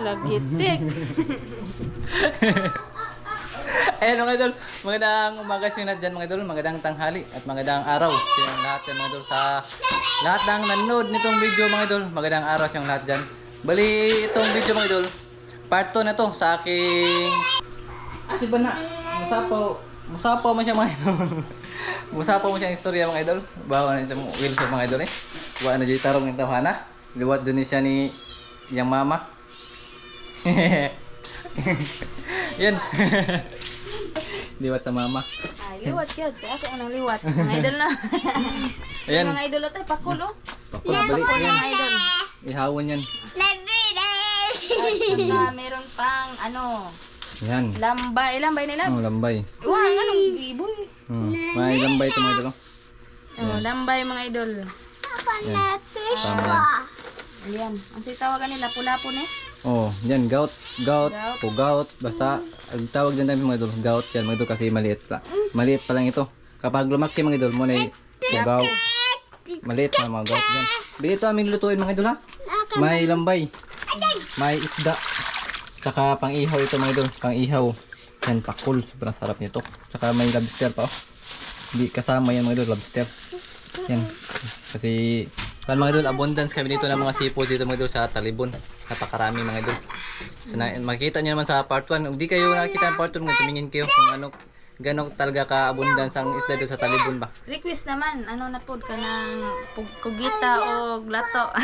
lagitik. Ayan mga idol, magandang umaga sa inyo dyan mga idol, magandang tanghali at magandang araw sa inyong lahat yan mga idol sa lahat ng nanonood nitong video mga idol, magandang araw sa inyong lahat dyan. Bali itong video mga idol, part 2 na to sa aking... Ah, si Bana, musapaw, musapaw mo siya mga idol. musapaw mo siya ang istorya mga idol, bawa na siya Wilson mga idol eh. Bawa na dyan tarong ng tawhana, liwat doon siya ni yang mama. Yan. Liwat sa mama. Ay, liwat yun. Kaya ako unang liwat. Mga idol na. Ayan. Mga idol at ay pakulo. Pakula balik Pakulo yan. mga idol. Ihawan yan. At saka meron pang ano, Yan. lambay. Lambay nila. Oh, lambay. Wah, anong iboy? Hmm. May lambay ito mga idol. oh. Oh, lambay mga idol. Yan. Tama yan. Ayan. Ang say tawagan nila, pula-po ni. Oh, yan. Gout. Gout. Gout. O gout. Basta, ang tawag din namin mga idol. Gout yan mga idol kasi maliit pa. Maliit pa lang ito. Kapag lumaki mga idol, muna yung gout. Maliit na mga gout yan. Bili ito aming lutuin mga idol ha. May lambay. May isda. Saka pang ihaw ito mga idol. Pang ihaw. Yan, pakul. Sobrang sarap nito. Saka may lobster pa oh. Hindi kasama yan mga idol, lobster. Yan. Kasi, kan mga idol, abundance kami dito ng mga seafood dito mga idol sa Talibon. Napakarami mga idol. So, na, makita nyo naman sa part 1. Kung di kayo nakita ng part 1, tumingin kayo kung ano, gano'ng talaga ka-abundance ang isda dito sa Talibon ba. Request naman, ano na pod ka ng kugita o glato.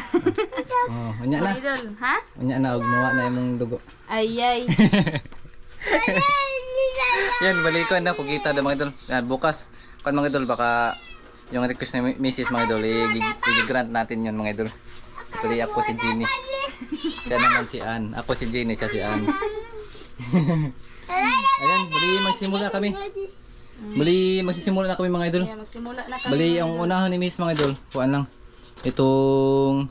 Oh, unya na. Mga idol, ha? Unya na, ugmawa na yung dugo. Ay, ay. Yan, balikan na, kukita na mga idol. Yan, bukas. Kan mga idol, baka yung request ni Mrs. mga idol, i- i-grant natin yun mga idol. Actually, ako si Jenny. Siya naman si Ann. Ako si Jenny, siya si Ann. Ayan, bali magsimula kami. Bali magsisimula na kami mga idol. Magsimula na kami. Bali, ang unahan ni Miss mga idol, kuan lang. Itong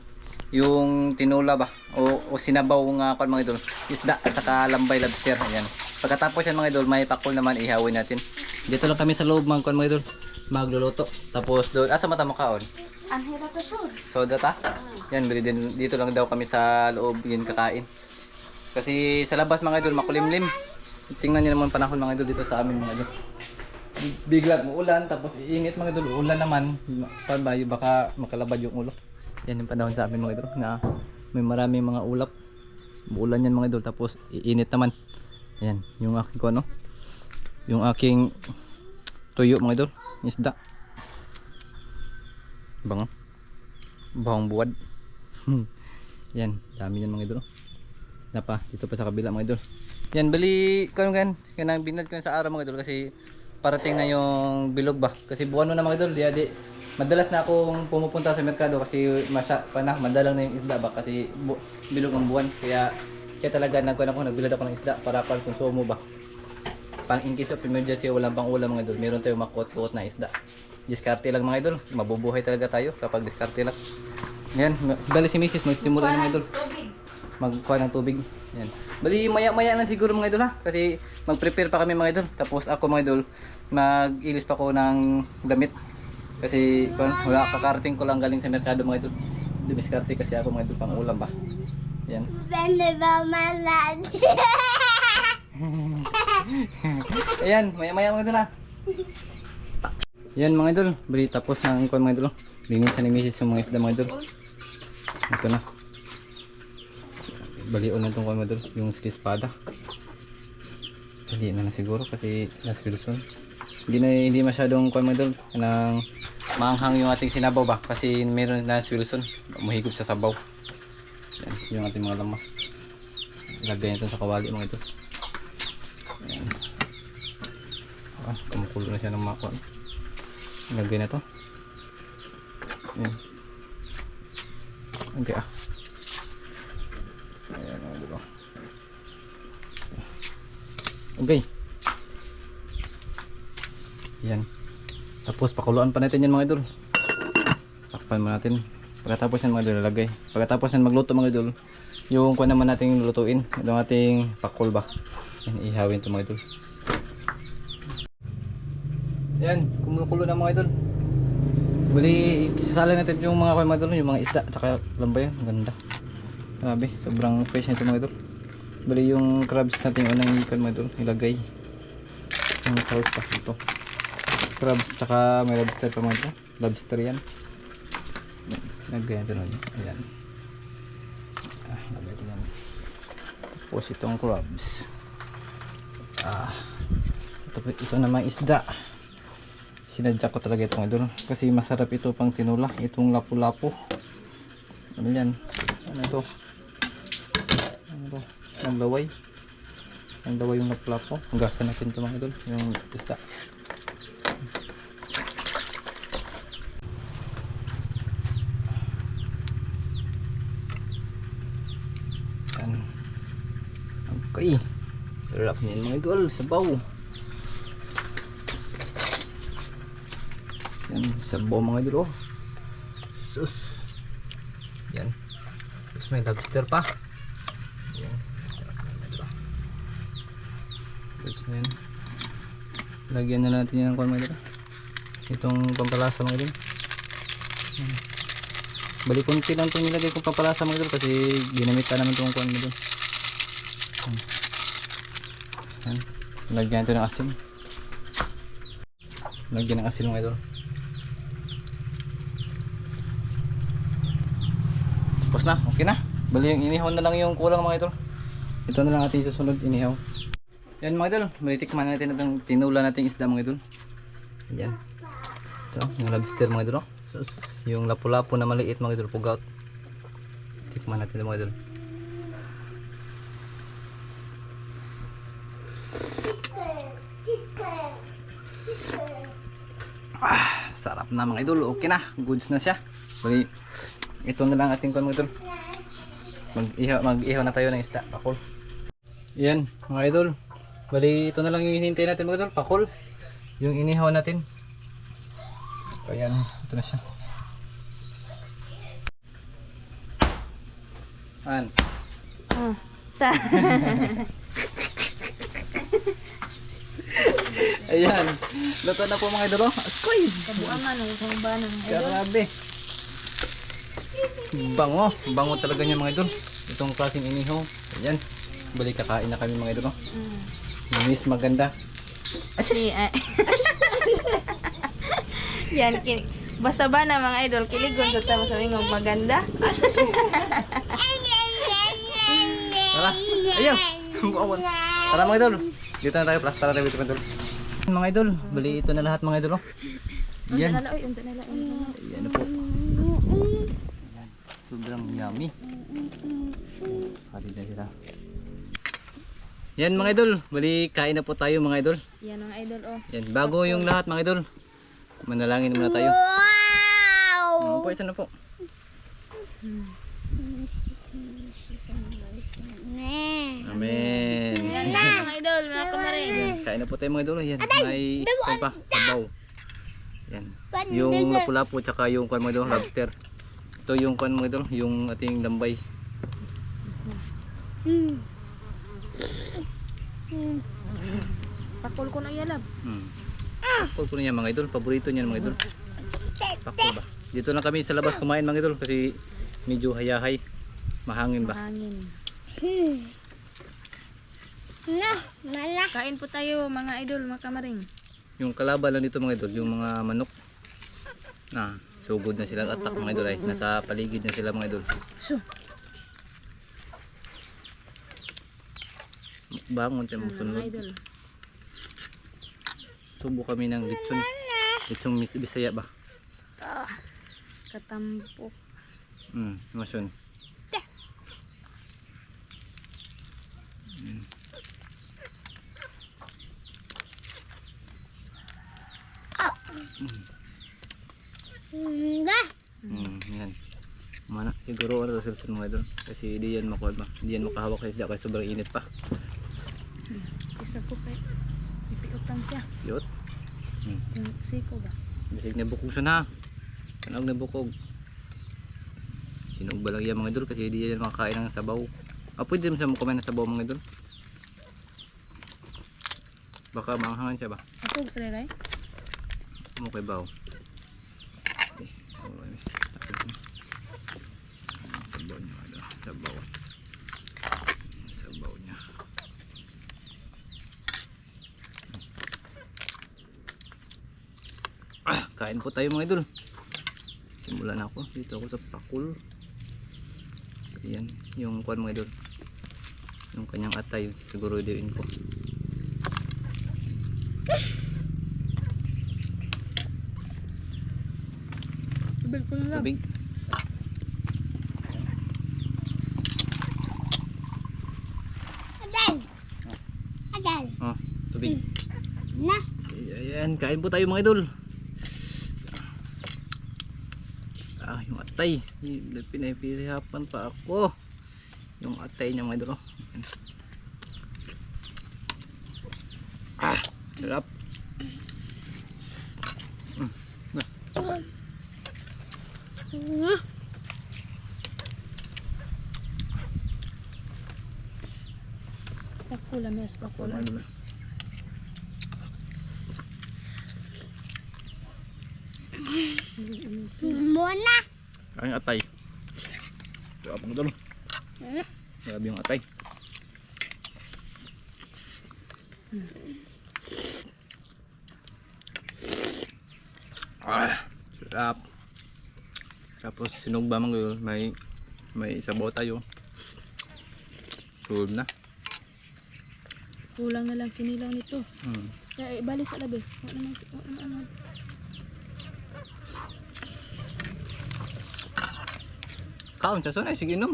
yung tinula ba o, o sinabaw nga kuan mga idol. Isda at saka lambay lobster. Ayan. Pagkatapos yan mga idol, may pakul naman ihawin natin. Dito lang kami sa loob mga kuan mga idol. Magluluto. Tapos doon, asa mata mo kaon? Ang hirap to, sir. Soda ta? Yan, bili din, dito lang daw kami sa loob yun kakain. Kasi sa labas mga idol, makulimlim. Tingnan niyo naman panahon mga idol dito sa amin mga idol. Bigla uulan, tapos iinit mga idol, ulan naman. Yung baka makalabad yung ulo. Yan yung panahon sa amin mga idol, na may maraming mga ulap. Uulan yan mga idol, tapos iinit naman. Yan, yung aking ko ano, yung aking tuyo mga idol, isda. Bango. Bahong buwad. Yan, dami yan mga idol. Napa, dito pa sa kabila mga idol. Yan, bali, kung kan, kanang binad ko sa araw mga idol kasi parating na yung bilog ba. Kasi buwan mo na mga idol, di, di, madalas na akong pumupunta sa merkado kasi masya, pa na, madalang na yung isda ba kasi bu, bilog ang buwan. Kaya, kaya talaga nagkuhan ako, nagbilad ako ng isda para pang konsumo ba. Pang in case of emergency, walang pang ulam mga idol, meron tayong makot-kot na isda. Diskarte lang mga idol, mabubuhay talaga tayo kapag diskarte lang. Yan, bali si Mrs. magsimula na mga idol magkuha ng tubig. Yan. Bali maya-maya lang siguro mga idol ha kasi mag-prepare pa kami mga idol. Tapos ako mga idol mag-ilis pa ko ng damit. Kasi kung wala kakarating ko lang galing sa merkado mga idol. Dumiskarte kasi ako mga idol pang ulam ba. Yan. Ayan, maya-maya mga idol ha. Yan mga idol, bali tapos na ang mga idol. Linisan ni Mrs. yung mga isda mga idol. Ito na. Balion na itong mga idol, yung espada. Hindi na na siguro kasi nasa Luzon. Hindi na hindi masyadong kuha mga idol, nang maanghang yung ating sinabaw ba kasi meron na sa Wilson mahigop sa sabaw. Yan, yung ating mga lamas. Lagay nito sa kawali mga ito. Ah, kumukulo na siya ng kuha. Lagay na to. Yan. Okay ah. Ayan mga diba. Okay. Yan. Tapos pakuluan pa natin yan mga idol. Takpan mo natin. Pagkatapos yan mga idol lalagay. Pagkatapos yan magluto mga idol. Yung kuha naman natin lutuin. Yung ating pakul ba. Yan ihawin ito mga idol. Yan. Kumukulo na mga idol. Bali, isasala natin yung mga mga idol. Yung mga isda. Tsaka lambay yan. Ganda. Grabe, sobrang fresh nito mga idol. Bali yung crabs natin yung unang ikan mga idol, ilagay. Yung crabs pa ito. Crabs tsaka may lobster pa mga ito. Lobster yan. Lagay natin ulit. Ayan. Ah, lagay ito yan. Tapos itong crabs. Ah, ito, ito naman isda. Sinadya ko talaga itong idol. Kasi masarap ito pang tinula. Itong lapu-lapu. Ano yan? Ano ito? Ano ito? Ang laway. Ang laway yung lapu-lapu. Hugasan natin ito mga idol. Yung isda. Yan. Okay. Sarap niyan mga idol. Sabaw. Yan. Sabaw mga idol. Oh. Sus. Yan. Tapos may lobster pa. Yan. Sarap na yan. Lagyan na natin yan ng kwan mga idol. Itong pampalasa mga idol. Yan. Bali konti lang itong nilagay kong pampalasa mga idol kasi ginamit pa naman itong kwan mga idol. Yan. Yan. Lagyan ito ng asin. Lagyan ng asin mga idol. Tapos na, okay na. Bali yung inihaw na lang yung kulang mga idol. Ito na lang ating susunod inihaw. Yan mga idol, malitikman natin itong tinula nating isda mga idol. Yan. Ito, yung lobster mga idol. oh. Yung lapu-lapu na maliit mga idol, pugout. Tikman natin mga idol. Sarap na mga idol. Okay na, goods na siya. Bali, ito na lang ating kon mga idol. Mag-ihaw, mag-ihaw na tayo ng isda, pakol. Yan, mga idol. Bali, ito na lang yung hinihintay natin mga idol, pakol. Yung inihaw natin. Ayan, ito na siya. An. Ah. Ta. Ayan. Luto na po mga idol. oh. Askoy. Kabuangan ng isang banang idol. Grabe. Bango. Bango talaga niya mga idol. Itong klaseng inihaw. Ayan. Bali kakain na kami mga idol. oh. Mm. Linis maganda. Si, eh. Yan, kin Basta ba na mga idol, kiligon sa tama sa ingog maganda. Tara. Buawan. Tara mga idol. Dito na tayo. Plus tara tayo dito mga idol. Mga idol. Bali ito na lahat mga idol. oh. Yan. Ayan na po. Ayan. Sobrang yummy. Kali na sila. Yan mga idol. Bali kain na po tayo mga idol. Yan ang idol, oh. Yan. Bago yung lahat mga idol. Manalangin muna tayo. Wow! po, isa na po. Amen. Yan na, mga idol, mga kamarin. Yan, kain na po tayo mga idol. Yan, may ano pa, sabaw. Yan. Yung lapu-lapu tsaka yung kuan mga idol, lobster. Ito yung kuan mga idol, yung ating lambay. Pakul ko na yalab. Hmm. Pakul po niya mga idol, paborito niyan mga idol. Pakul ba? Dito lang kami sa labas kumain mga idol kasi medyo hayahay. Mahangin ba? Hangin. Na, mala. Kain po tayo, mga idol, mga kamaring. Yung kalaban lang dito mga idol, yung mga manok. Na, sugod na silang attack mga idol ay. Nasa paligid na sila mga idol. So, Bangon tayo mga sunod. idol. Subo kami ng. Litsong mis bisaya ba? Ah, katampok. Hmm, masyon. Nga. Hmm, yan. Mana, susunod mga idol. Kasi di yan makuha ba? Di yan makahawak sa isda kasi sobrang init pa. Isa ko kay ipiutang siya. Yot. Hmm. Yung siko ba? Bisig na bukog siya na. Tanog na bukog. Sinog ba lang yan mga idol kasi di yan makakain ng sabaw. Ah, pwede naman siya kumain ng sabaw mga idol. Baka manghangan siya ba? Ako gusto nila eh. Okay ba? oh? Okay. Okay. Sabaw niya. ano, Sabaw. Kain po tayo mga idol. Simulan ako. Dito ako sa pakul. Ayan. Yung kuan mga idol. Yung kanyang atay. Siguro din ko. Tubig ko lang. Tubig. Adal. Adal. Oh, tubig. Na. Ayan, kain po tayo mga idol. Ah, yung atay. Yung Pinapilihapan pa ako. Yung atay niya mga idol. oh. Ah, sarap. Pakula, mes, pakula. Mga idol. Muna. Ang atay. Sarap mga idol. Na. Grabe yung atay. Ah, sarap. Tapos sinugba mga idol, may may sabaw tayo. Solve na. Kulang na lang kinilaw nito. Hmm. Kaya ibalik sa labi. Ano naman, ano, ano. Kaon sa sunay, sige inom.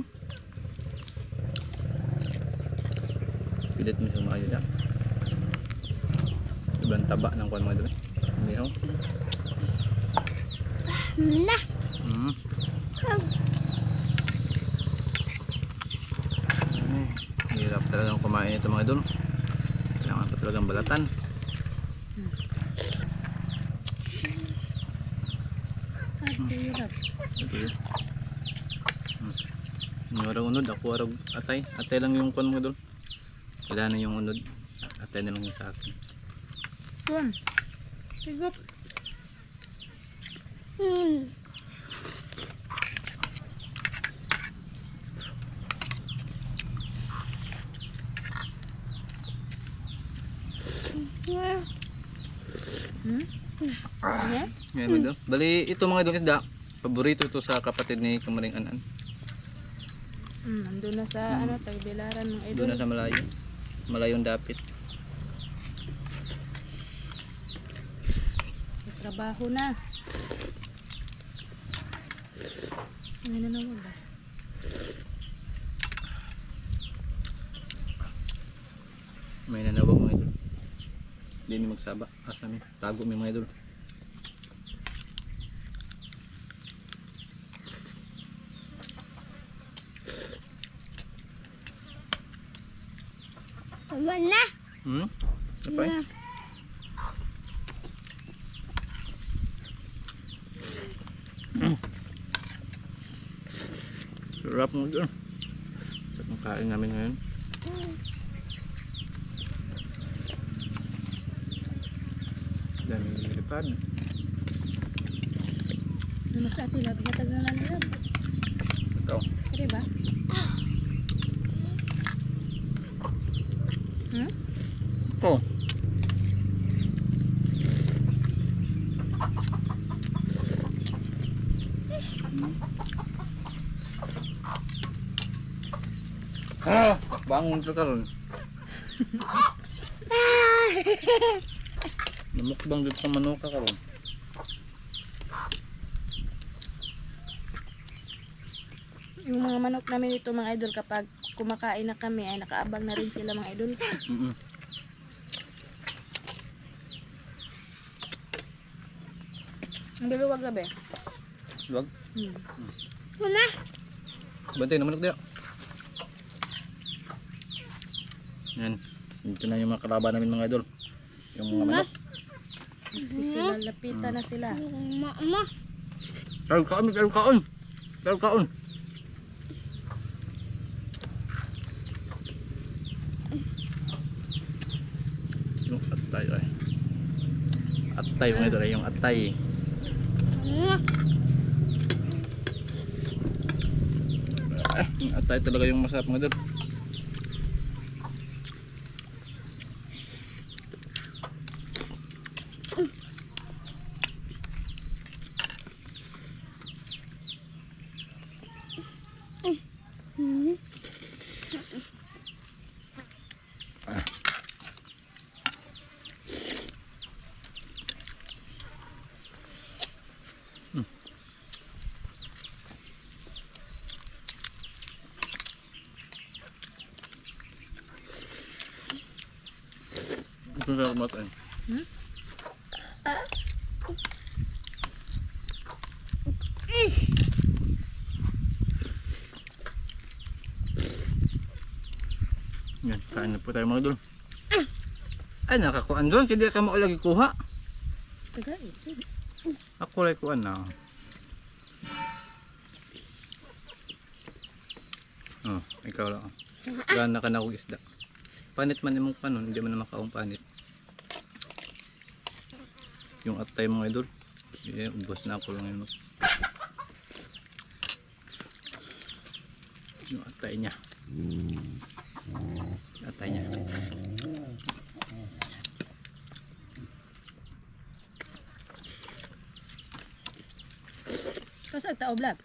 Pilit mo sa mga ayuda. Sobrang taba ng kuwan mga idol. Hindi ako. Na. Mm. Ay, hirap talagang kumain ito mga idol. Kailangan pa talagang balatan. Ate, hirap. Ito yun. Araw unod, ako araw atay. Atay lang yung kuwan mga idol. Kailangan yung unod. Atay na lang yung sa akin. Kun. Sigop. Hmm. Hmm? Mga idol. Bali, ito mga idol isda. Paborito ito sa kapatid ni Kamaring Anan. Hmm, nandun na sa ano, tagbilaran ng idol. Doon na sa malayo. Malayong dapit. May Trabaho na. Ano na naman ba? May nanawag mga idol. Hindi ni magsaba. Asa mi. Tago mi mga idol. Tama na. Hmm? Apa? Na. Sarap mga idol. Sarap ang kain namin ngayon. Daming lilipad. Ano sa atin, labi ka tagal na nila. Ito. Kaya ba? Hmm? Ito. Ah, bangun ka karon. Namukbang dito sa manok ka karon. Yung mga manok namin dito mga idol kapag kumakain na kami ay nakaabang na rin sila mga idol. Mm -mm. Ang biluwag gabi. Wag. Hmm. Muna. Bantay na manok diya. Yan. Dito na yung mga kalaban namin mga idol. Yung mga manok. Sisila, lapitan na sila. Ma. Ma. Kaon kaon, kaon kaon. Kaon kaon. Yung atay ay. Atay mga idol yung atay. Yung atay talaga yung masarap mga idol. Ito sa kumatain. Hmm? Yan, kain na po tayo mga idol. Ay, nakakuan doon. Hindi ka mo lagi kuha. Ako rin kuan na. Oh, ikaw lang. Gana ka na kong isda. Panit man yung panon, hindi man naman kaong panit. Yung atay mga idol. Eh, ubos na ako lang yun. Yung atay niya. Yung atay niya. Kasag ta oblab.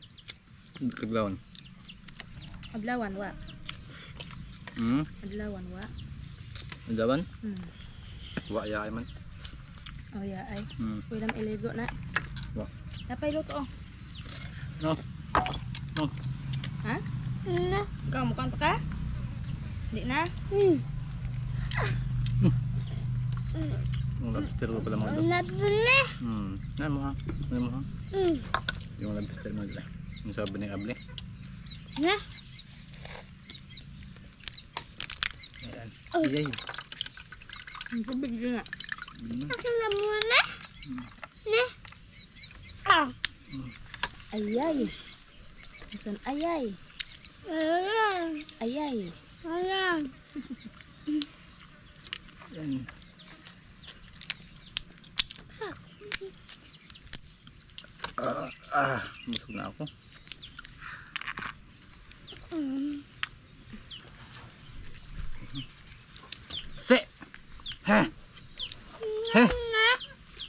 Kaglawan. Adlawan wa. Hmm? Adlawan wa. Kaglawan? Hmm. Wa ya ay man. Oh ya ay. Hmm. Pwedam iligo na. Wa. Napay luto oh. No. No. Ha? Na. Ikaw mukan pa ka? Di na? Hmm. Yung lobster ko pala mga idol. Na na. Hmm. Na mo ha. Na mo ha. Hmm. Yung lobster mo dila. Yung sabi ni Able. Na. Ayan. Oh. Iyay. Ang tubig din na. Hmm. Akala mo na. Na. Ah. Ayay. Asan ayay? Ayan. Ayay. Ayan. Ayan. Ah, ah, busog na ako. Hmm. Se! Na.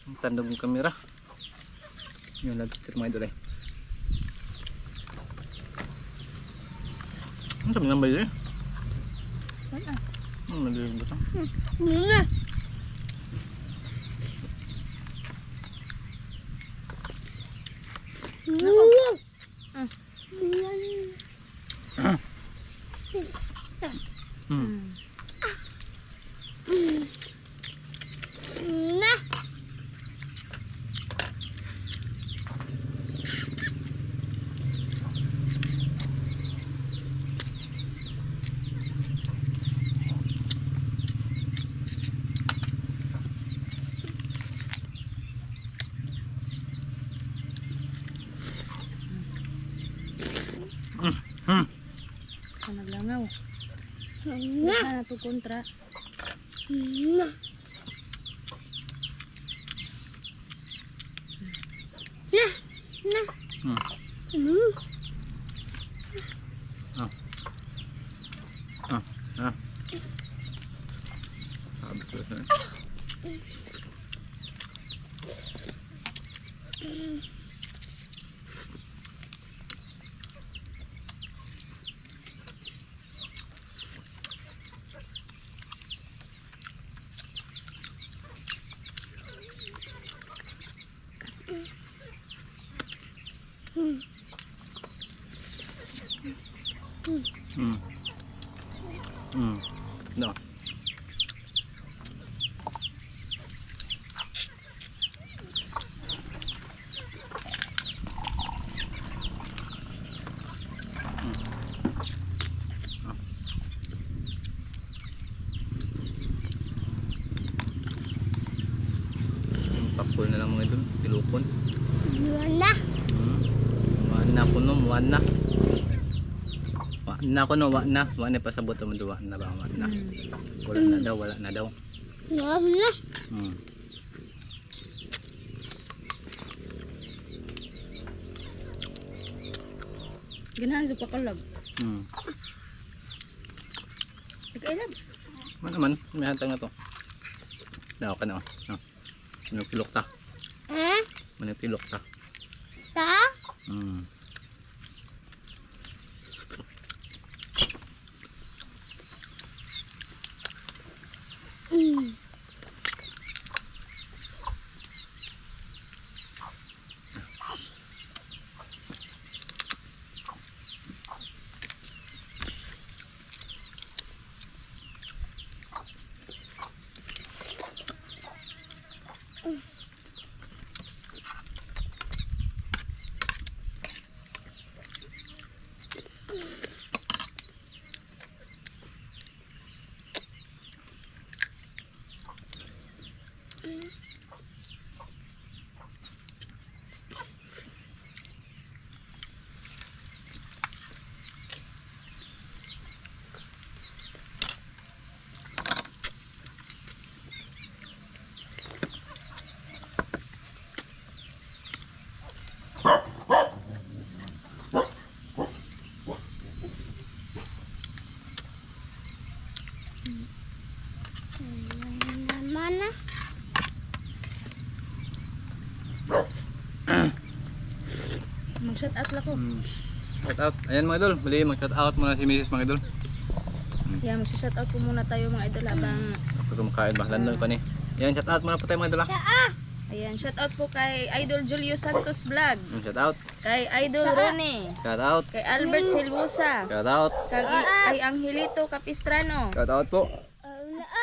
Ang tandog ng kamera. Yung lobster mga idol eh. Ano sabi ng bayo eh? Wala. Ano nagiging ba ito? Na. Nako. Hmm. Hmm. Hmm. Na. Hmm. Ang naglangaw. Na. Na na to kontra. Na. Na. Na. Hmm. Hmm. Ah. Ah. Ah. Sabi ko sa'yo. Hmm. Hmm. No. Pakul na lang mga idol, tilupon. Na. Hmm. Wan wan na. Wan na ko no, wan na. Wan na pasabot mo duwa na ba wan na. Wala na daw, wala na daw. Na. Na. Hmm. Ganahan sa pakalab. Hmm. Nag-ilab. Man naman, may hantang na to. Daw ka na. Oh. Manupilok ta. Ah. Manupilok ta. Ta. Hmm. naman na. Mag-shout out lang ko. Hmm. Shout out. Ayan mga idol, muli mag-shout out muna si Mrs. mga idol. Yan, mag-shout out ko muna tayo mga idol habang Ako kumakain ba? London pa ni. Yan, shout out muna po tayo mga idol ha. Ayan, shout out po kay Idol Julio Santos Vlog, Hmm, Shout out. kay Idol Rene, Shout out. kay Albert Silvosa, Shout out. kay, kay Angelito Capistrano, Shout out po.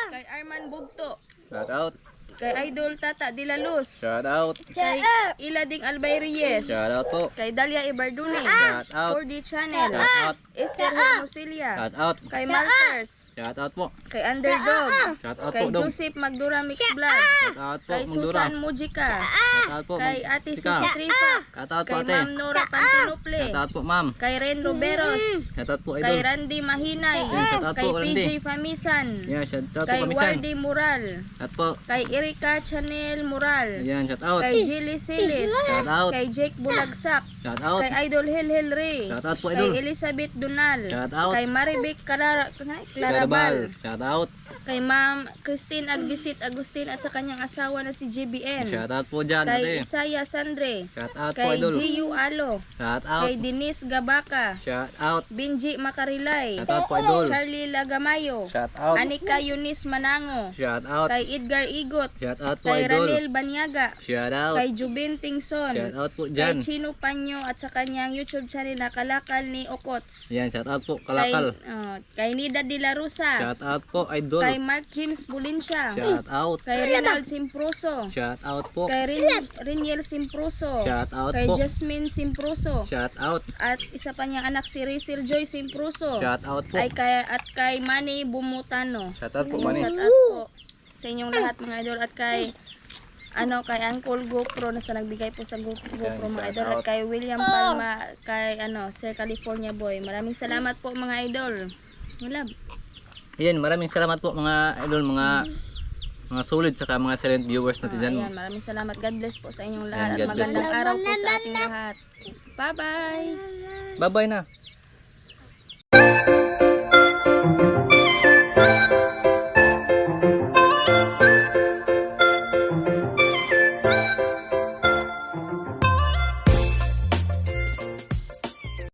kay Arman Bugto, Shout out. Kay Idol Tata de la Luz, Shout out. kay Ilading Albay Reyes, Shout out po. kay Dalia Ibardune, Shout out. 4D Channel, Shout out. Esther Hermosilia, Shout out. kay Malters, Shout out po. kay Underdog, Shout out po kay dong. Joseph Magdura Mix Vlog, Shout out po kay Mundura. Susan Mujica, Shout out po. kay Ate Sika. Susi Trifax, Shout out po, kay ate. Ma'am Nora Pantinople, Shout out po ma'am. kay Ren Roberos, Shout out po kay idol. Randy Mahinay, shout out kay po, Randy. PJ Famisan, Yan, shout out po kay kamisan. Wardy Mural, Shout po. kay Erika Chanel Mural, Yan, shout out. kay Jilly Silis, Shout out. kay Jake Bulagsak, Shout out. kay Idol Hel Ray, Shout out po kay idol. Elizabeth Dunal, Shout out. kay Marivic Carar Clarabal. Clarabal, Shout out. kay Ma'am Christine Agbisit Agustin at sa kanyang asawa na si JBN, Shout out po dyan. kay ate. Isaya Sandre, Shout out po kay idol. G.U. Alo, Shout out. kay Denise Gabaka, Shout out. Binji Makarilay, Shout out po idol. Charlie Lagamayo, Shout out. Anika Yunis Manango, Shout out. kay Edgar Igot, Shout out po kay idol. Ranel Banyaga, Shout out. kay Jubin Tingson, Shout out po kay dyan. Chino Panyo at sa kanyang YouTube channel na Kalakal ni Okots. Yan, shout out po. Kay, Kalakal. oh, kay Nida De La Rosa, Shout out po idol. kay Mark James Bulinsya, Shout out. kay Renald Simpruso, Shout out po. kay Rin, Riniel Simpruso, Shout out kay po. Jasmine Simpruso, Shout out. at isa pa niyang anak si Rizal Joy Simpruso, Shout out po. ay kay, at kay Manny Bumutano. Shout out po mani. shout out po sa inyong lahat mga idol at kay ano kay Uncle GoPro na sa nagbigay po sa Go- GoPro mga idol at kay William Palma kay ano Sir California Boy. Maraming salamat po mga idol. Wala. Yan, maraming salamat po mga idol, mga mga solid saka mga silent viewers natin dyan. Ayan, maraming salamat. God bless po sa inyong lahat Ayan, at magandang araw po sa ating lahat. Bye-bye. Bye-bye na.